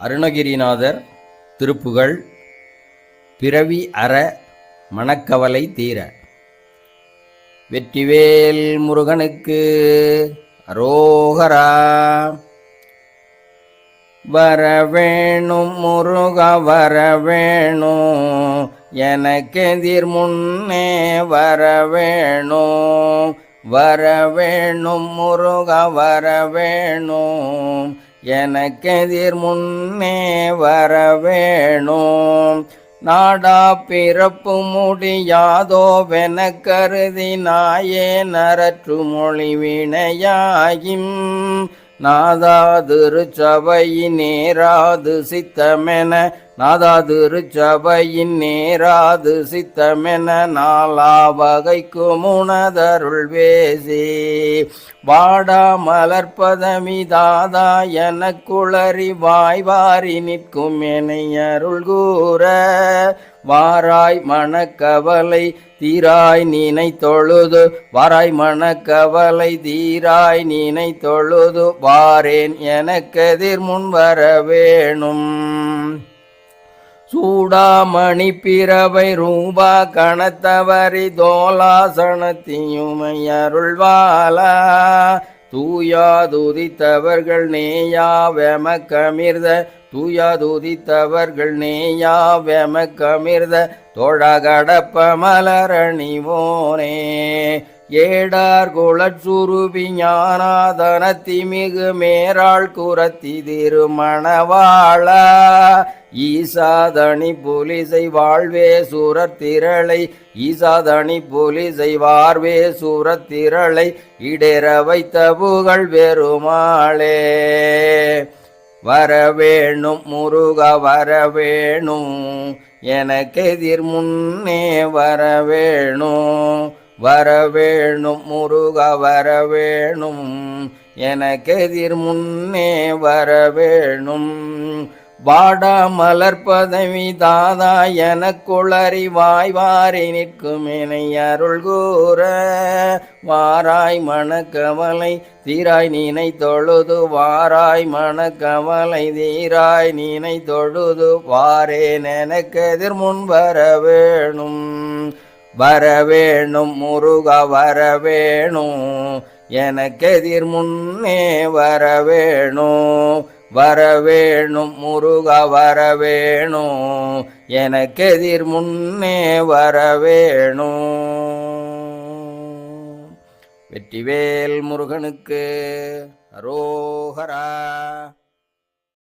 அருணகிரிநாதர் திருப்புகழ் பிறவி அற மனக்கவலை தீர. வெற்றிவேல் முருகனுக்கு அரோகரா. வர வேணும் முருக வர வேணும் எனக்கெதிர் முன்னே வர வேணும் வர வேணும் முருக வர வேணும் எனக்கெதிர் முன்னே வர வேணும் நாடா பிறப்பு முடியாதோவென கருதி நாயே நரற்று மொழி வினையாயும் நாதா சபையின் நேராது சித்தமென நாதாதிரு சபையின் நேராது சித்தமென நாளா வகைக்கு முனதருள் வேசி. வாடா மலர்பதமிதாதா என குளறி வாய்வாரி நிற்கும் என அருள் கூற. வாராய் மனக்கவலை தீராய் நீனை தொழுது வாராய் மனக்கவலை தீராய் நீனை தொழுது வாரேன் எனக்கெதிர் முன் வர வேணும். சூடாமணி பிறவை ரூபா கணத்தவரி தோலாசனத்தியுமை அருள்வாலா தூயாதுதித்தவர்கள் நேயா வெம கமிர்த தூயாதுதித்தவர்கள் நேயா வெம கமிர்த தொழகடப்ப மலரணிவோனே ஏடார் குளச்சுருவி ஞானாதனத்தி மிகு மேராள் குரத்தி திருமணவாளா. ஈசாதணி புலிசை வாழ்வே சூரத் திரளை. ஈசாதணி புலிசை வார்வே சூரத் திரளை. இடேற வைத்த புகழ் வெறுமாளே வரவேணும் முருக வரவேணும். எனக்கெதிர் முன்னே வரவேணும். வரவேணும் முருக வரவேணும். எனக்கெதிர் முன்னே வரவேணும். வாடா மலர் பதவி தாதா எனக்குளறி வாய்வாரி நிற்கும் என்னை அருள் கூற. வாராய் மனக்கவலை தீராய் நீனை தொழுது வாராய் மனக்கவலை தீராய் நீனை தொழுது வாரேன் எனக்கெதிர் முன் வர வேணும் வரவேணும் முருக வர எனக்கெதிர் முன்னே வர வரவேணும் முருக வர எனக்கெதிர் முன்னே வர வெற்றிவேல் முருகனுக்கு அரோகரா.